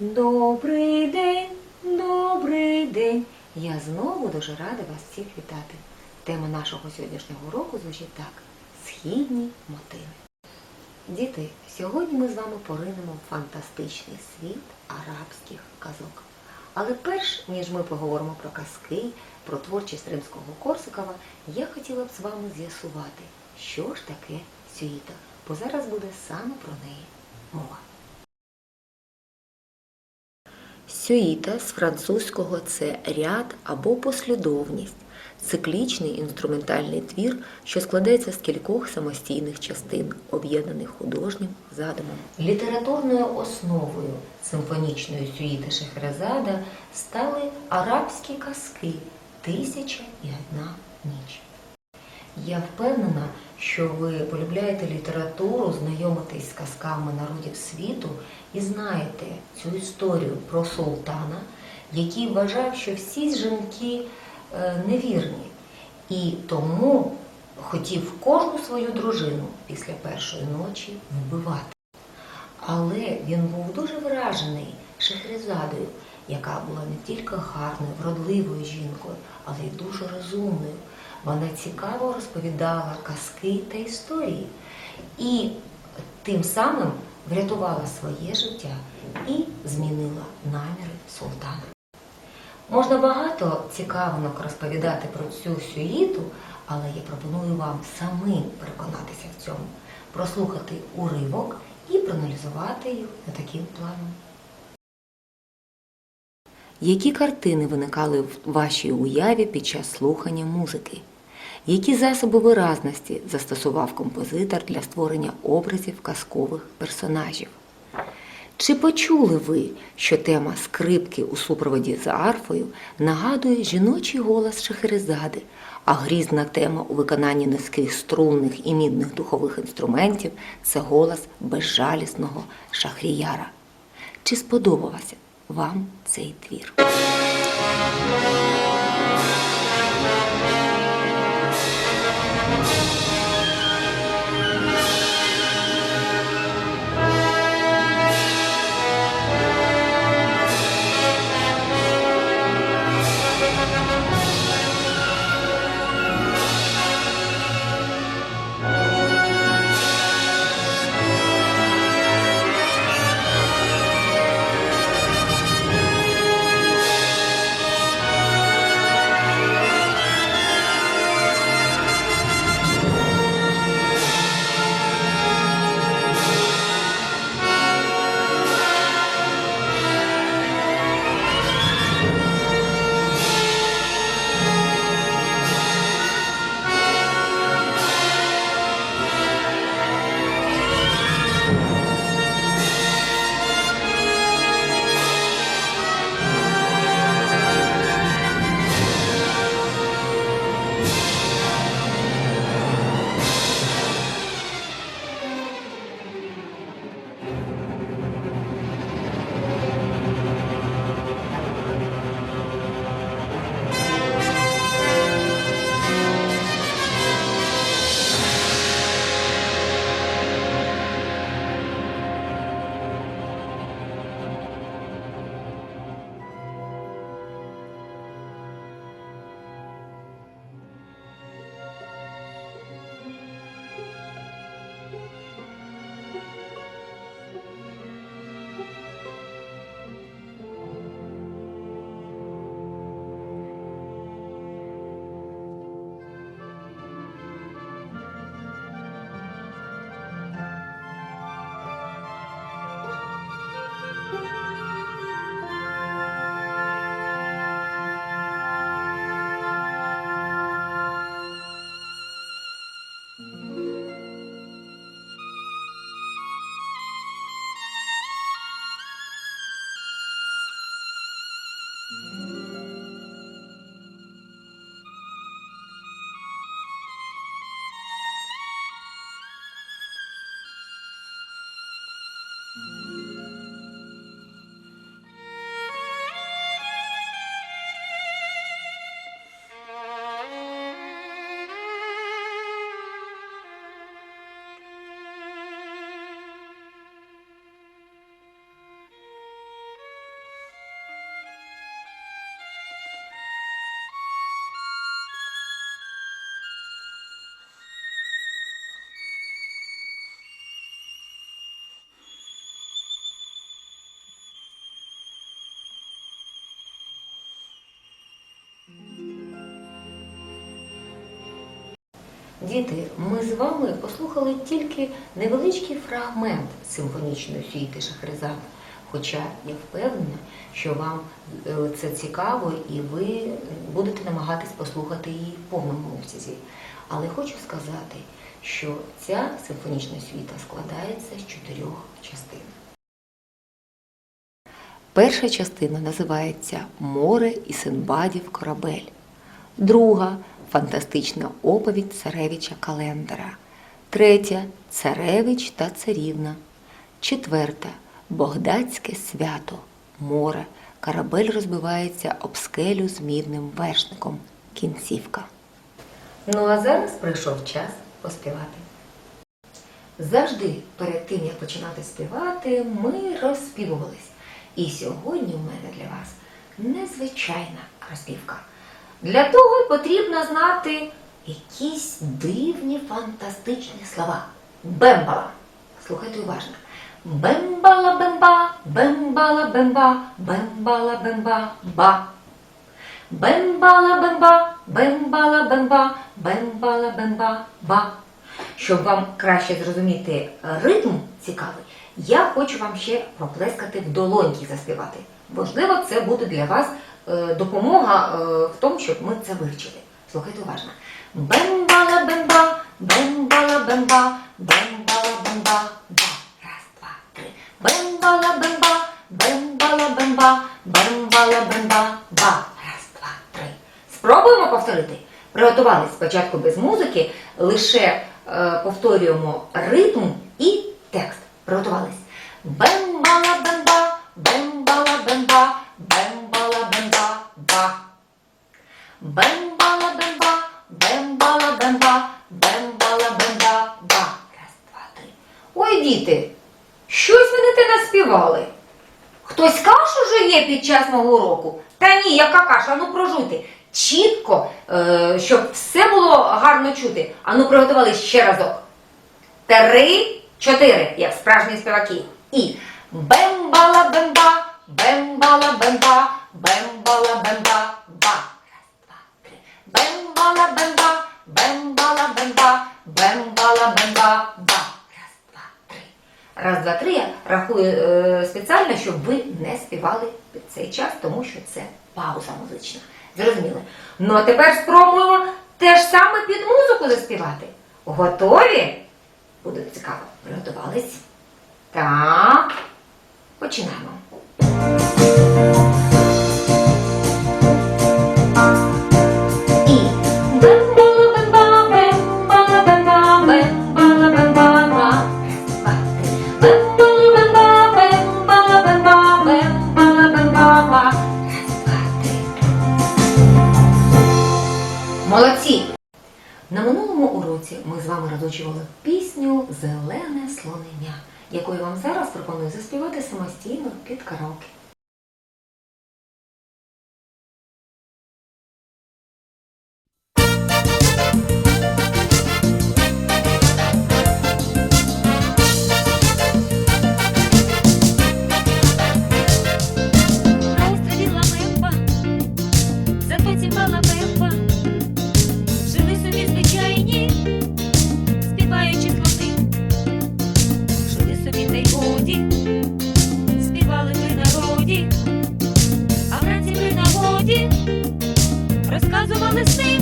Добрий день, добрий день. Я знову дуже рада вас всіх вітати. Тема нашого сьогоднішнього уроку звучить так: Східні мотиви. Діти, сьогодні ми з вами поринемо в фантастичний світ арабських казок. Але перш ніж ми поговоримо про казки, про творчість римського Корсакова, я хотіла б з вами з'ясувати, що ж таке сюїта, бо зараз буде саме про неї мова. Сюїта з французького це ряд або послідовність, циклічний інструментальний твір, що складається з кількох самостійних частин, об'єднаних художнім задумом. Літературною основою симфонічної сюїти Шехерезада стали арабські казки Тисяча і одна ніч. Я впевнена, що ви полюбляєте літературу, знайомитесь з казками народів світу і знаєте цю історію про султана, який вважав, що всі жінки е, невірні, і тому хотів кожну свою дружину після першої ночі вбивати. Але він був дуже вражений Шехрезадою, яка була не тільки гарною, вродливою жінкою, але й дуже розумною. Вона цікаво розповідала казки та історії і тим самим врятувала своє життя і змінила наміри султана. Можна багато цікавинок розповідати про цю сюїту, але я пропоную вам самим переконатися в цьому, прослухати уривок і проаналізувати їх за таким планом. Які картини виникали в вашій уяві під час слухання музики? Які засоби виразності застосував композитор для створення образів казкових персонажів? Чи почули ви, що тема скрипки у супроводі за арфою нагадує жіночий голос Шахерезади, а грізна тема у виконанні низьких струнних і мідних духових інструментів це голос безжалісного Шахріяра? Чи сподобався вам цей твір? Діти, ми з вами послухали тільки невеличкий фрагмент симфонічної сюїти Шахрезади. Хоча я впевнена, що вам е, це цікаво і ви будете намагатись послухати її в повному обсязі. Але хочу сказати, що ця симфонічна сюїта складається з чотирьох частин. Перша частина називається Море і Синбадів корабель. Друга фантастична оповідь царевича Календера. Третя царевич та царівна. Четверта Богдацьке свято. Море. Корабель розбивається об скелю з мідним вершником. Кінцівка. Ну а зараз прийшов час поспівати. Завжди перед тим, як починати співати, ми розспівувались. І сьогодні в мене для вас незвичайна розпівка. Для того потрібно знати якісь дивні фантастичні слова. Бембала. Слухайте уважно. Бембала бемба, бембала бемба, бембала бемба, ба. Бембала бемба, бембала бемба, бембала бемба, ба. Щоб вам краще зрозуміти ритм цікавий, я хочу вам ще проплескати в долоньки заспівати. Можливо, це буде для вас допомога е, в тому, щоб ми це вивчили. Слухайте уважно. Бембала бемба, бембала бемба, бембала бемба, ба. Раз, два, три. Бембала бемба, бембала бемба, бембала бемба, ба. Раз, два, три. Спробуємо повторити. Приготувались спочатку без музики, лише е, повторюємо ритм і текст. Приготувались. Бембала бемба, бембала бемба, бембала бемба, ба. Бембала бемба, бембала бемба, бембала бемба, ба. Раз, два, три. Ой, діти, щось ви не те наспівали. Хтось кашу жує під час мого уроку? Та ні, яка ну. Чітко, е, щоб все було гарно чути. Ану, приготувались ще разок. Три, чотири, як справжні співаки. І бембала бемба, бембала бемба, бембала бемба, ба. Раз, два, три. Бембала бемба, бембала бемба, бембала бемба, ба. Раз, два, три. Раз, два, три я рахую е, спеціально, щоб ви не співали під цей час, тому що це пауза музична. Зрозуміли? Ну а тепер спробуємо те ж саме під музику заспівати. Готові? Буде цікаво. Приготувались? Так. Починаємо. На минулому уроці ми з вами розучували пісню Зелене слонення, яку я вам зараз пропоную заспівати самостійно під караоке. розказували сни.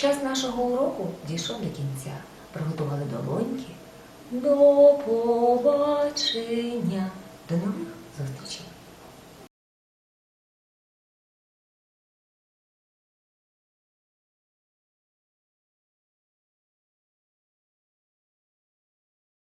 Час нашого уроку дійшов до кінця. Приготували долоньки. До побачення. До нових зустрічей!